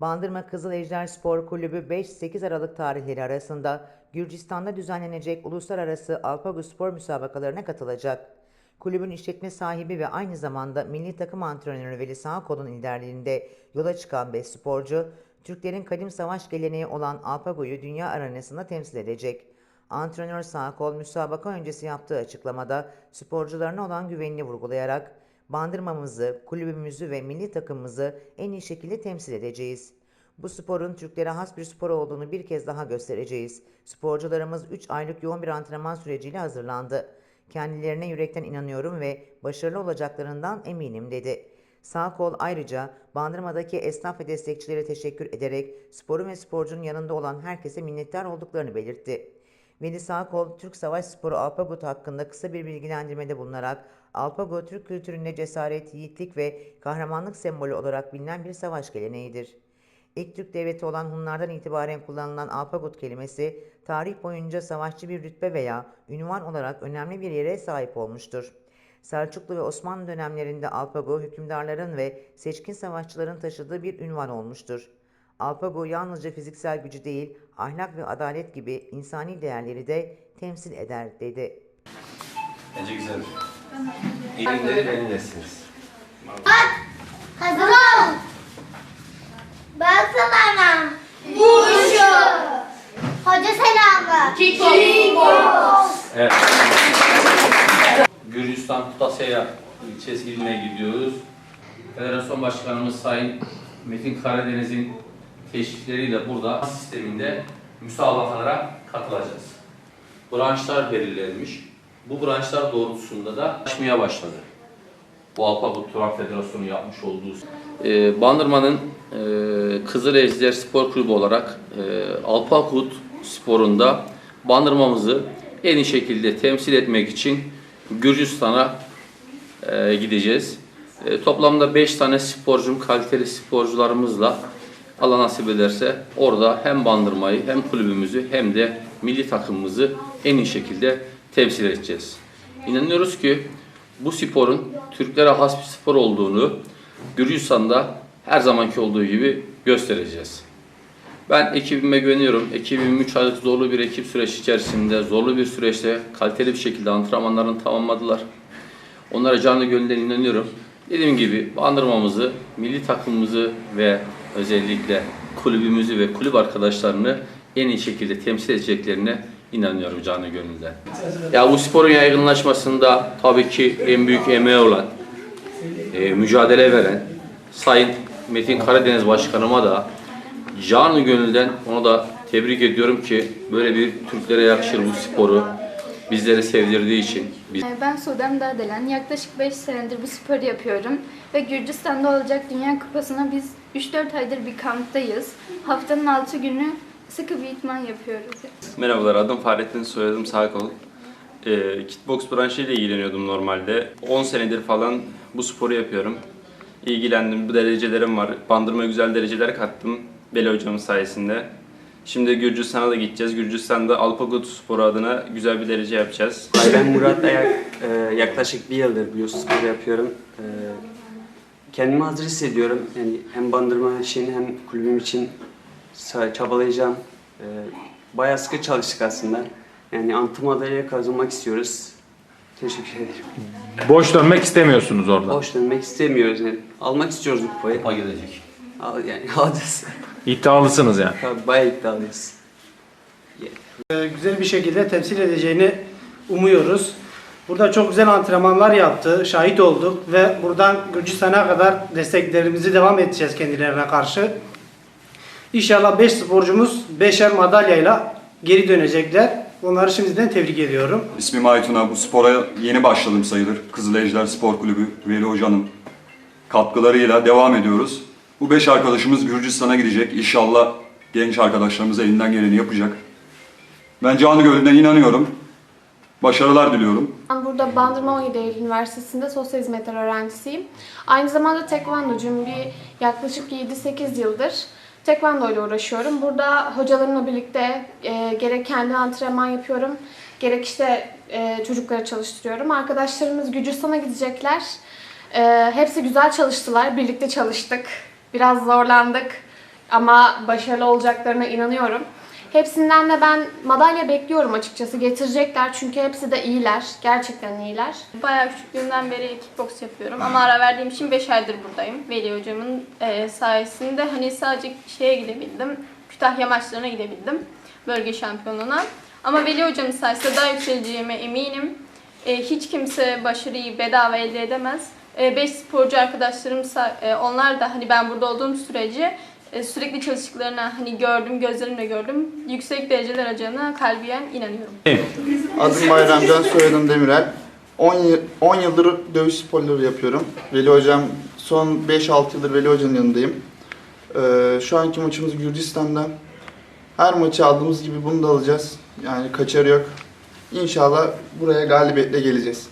Bandırma Kızıl Ejder Spor Kulübü 5-8 Aralık tarihleri arasında Gürcistan'da düzenlenecek uluslararası Alpago Spor müsabakalarına katılacak. Kulübün işletme sahibi ve aynı zamanda milli takım antrenörü Veli Sağkol'un liderliğinde yola çıkan 5 sporcu, Türklerin kadim savaş geleneği olan Alpago'yu dünya arenasında temsil edecek. Antrenör Sağkol müsabaka öncesi yaptığı açıklamada sporcularına olan güvenini vurgulayarak bandırmamızı, kulübümüzü ve milli takımımızı en iyi şekilde temsil edeceğiz. Bu sporun Türklere has bir spor olduğunu bir kez daha göstereceğiz. Sporcularımız 3 aylık yoğun bir antrenman süreciyle hazırlandı. Kendilerine yürekten inanıyorum ve başarılı olacaklarından eminim dedi. Sağ kol ayrıca Bandırma'daki esnaf ve destekçilere teşekkür ederek sporun ve sporcunun yanında olan herkese minnettar olduklarını belirtti. Veli Sağkol, Türk Savaş Sporu Alpagut hakkında kısa bir bilgilendirmede bulunarak, Alpago, Türk kültüründe cesaret, yiğitlik ve kahramanlık sembolü olarak bilinen bir savaş geleneğidir. İlk Türk devleti olan Hunlardan itibaren kullanılan Alpagut kelimesi, tarih boyunca savaşçı bir rütbe veya ünvan olarak önemli bir yere sahip olmuştur. Selçuklu ve Osmanlı dönemlerinde Alpago, hükümdarların ve seçkin savaşçıların taşıdığı bir ünvan olmuştur. Alpago yalnızca fiziksel gücü değil, ahlak ve adalet gibi insani değerleri de temsil eder, dedi. Bence güzel. İlimleri benimlesiniz. Hazır ol. Ben sana Vuruşu. Hoca selamı. Evet. Gürcistan Kutasya ilçesi iline gidiyoruz. Federasyon Başkanımız Sayın Metin Karadeniz'in teşvikleriyle burada sisteminde müsabakalara katılacağız. Branşlar belirlenmiş. Bu branşlar doğrultusunda da açmaya başladı. Bu Alpagut Turan Federasyonu yapmış olduğu. Ee, Bandırma'nın e, Kızıl Ejder Spor Kulübü olarak e, Alpagut sporunda Bandırma'mızı en iyi şekilde temsil etmek için Gürcistan'a e, gideceğiz. E, toplamda 5 tane sporcum, kaliteli sporcularımızla Allah nasip ederse orada hem bandırmayı hem kulübümüzü hem de milli takımımızı en iyi şekilde temsil edeceğiz. İnanıyoruz ki bu sporun Türklere has bir spor olduğunu Gürcistan'da her zamanki olduğu gibi göstereceğiz. Ben ekibime güveniyorum. Ekibim 3 aylık zorlu bir ekip süreç içerisinde, zorlu bir süreçte kaliteli bir şekilde antrenmanlarını tamamladılar. Onlara canlı gönülden inanıyorum. Dediğim gibi bandırmamızı, milli takımımızı ve özellikle kulübümüzü ve kulüp arkadaşlarını en iyi şekilde temsil edeceklerine inanıyorum canı gönülden. Ya bu sporun yaygınlaşmasında tabii ki en büyük emeği olan, e, mücadele veren Sayın Metin Karadeniz Başkanıma da canı gönülden onu da tebrik ediyorum ki böyle bir Türklere yakışır bu sporu bizlere sevdirdiği için. Biz Ee, Ben Sudem Dardelen. Yaklaşık 5 senedir bu sporu yapıyorum. Ve Gürcistan'da olacak Dünya Kupası'na biz 3-4 aydır bir kamptayız. Haftanın 6 günü sıkı bir itman yapıyoruz. Merhabalar adım Fahrettin soyadım Sağkol. Ee, kickbox branşıyla ilgileniyordum normalde. 10 senedir falan bu sporu yapıyorum. İlgilendim, bu derecelerim var. Bandırma güzel dereceler kattım Veli hocamın sayesinde. Şimdi Gürcistan'a da gideceğiz. Gürcistan'da Alpagut sporu adına güzel bir derece yapacağız. Ben Murat Ayak. Ee, yaklaşık bir yıldır bu spor yapıyorum. Ee, kendimi hazır hissediyorum. Yani hem bandırma için hem kulübüm için çabalayacağım. Ee, bayağı sıkı çalıştık aslında. Yani altın madalya kazanmak istiyoruz. Teşekkür ederim. Boş dönmek istemiyorsunuz orada. Boş dönmek istemiyoruz. Yani. Almak istiyoruz bu kupayı. kupa gelecek. Al, yani alacağız. İddialısınız yani. Tabii bayağı iddialıyız. Ee, güzel bir şekilde temsil edeceğini umuyoruz. Burada çok güzel antrenmanlar yaptı, şahit olduk ve buradan Gürcistan'a kadar desteklerimizi devam edeceğiz kendilerine karşı. İnşallah 5 sporcumuz 5'er madalyayla geri dönecekler. Onları şimdiden tebrik ediyorum. İsmim Aytuna. Bu spora yeni başladım sayılır. Kızıl Ejder Spor Kulübü Veli Hoca'nın katkılarıyla devam ediyoruz. Bu beş arkadaşımız Gürcistan'a gidecek. İnşallah genç arkadaşlarımız elinden geleni yapacak. Ben canı gönülden inanıyorum. Başarılar diliyorum. Ben burada Bandırma 17 Eylül Üniversitesi'nde sosyal hizmetler öğrencisiyim. Aynı zamanda tekvandocuyum. Bir yaklaşık 7-8 yıldır tekvando ile uğraşıyorum. Burada hocalarımla birlikte e, gerek kendi antrenman yapıyorum, gerek işte e, çocukları çalıştırıyorum. Arkadaşlarımız Gürcistan'a gidecekler. E, hepsi güzel çalıştılar, birlikte çalıştık. Biraz zorlandık. ama başarılı olacaklarına inanıyorum. Hepsinden de ben madalya bekliyorum açıkçası. Getirecekler çünkü hepsi de iyiler. Gerçekten iyiler. Bayağı küçüklüğümden beri kickbox yapıyorum ama ara verdiğim için 5 aydır buradayım. Veli hocamın e, sayesinde hani sadece şeye gidebildim, Kütahya maçlarına gidebildim, bölge şampiyonluğuna. Ama Veli hocamın sayesinde daha yükseleceğime eminim. E, hiç kimse başarıyı bedava elde edemez. 5 sporcu arkadaşlarım, e, onlar da hani ben burada olduğum sürece e, sürekli çalıştıklarını hani gördüm, gözlerimle gördüm. Yüksek dereceler alacağına kalbiyen inanıyorum. Adım Bayramcan, soyadım Demirel. 10, yıl, 10 yıldır dövüş sporları yapıyorum. Veli Hocam, son 5-6 yıldır Veli Hoca'nın yanındayım. Ee, şu anki maçımız Gürcistan'da. Her maçı aldığımız gibi bunu da alacağız. Yani kaçarı yok. İnşallah buraya galibiyetle geleceğiz.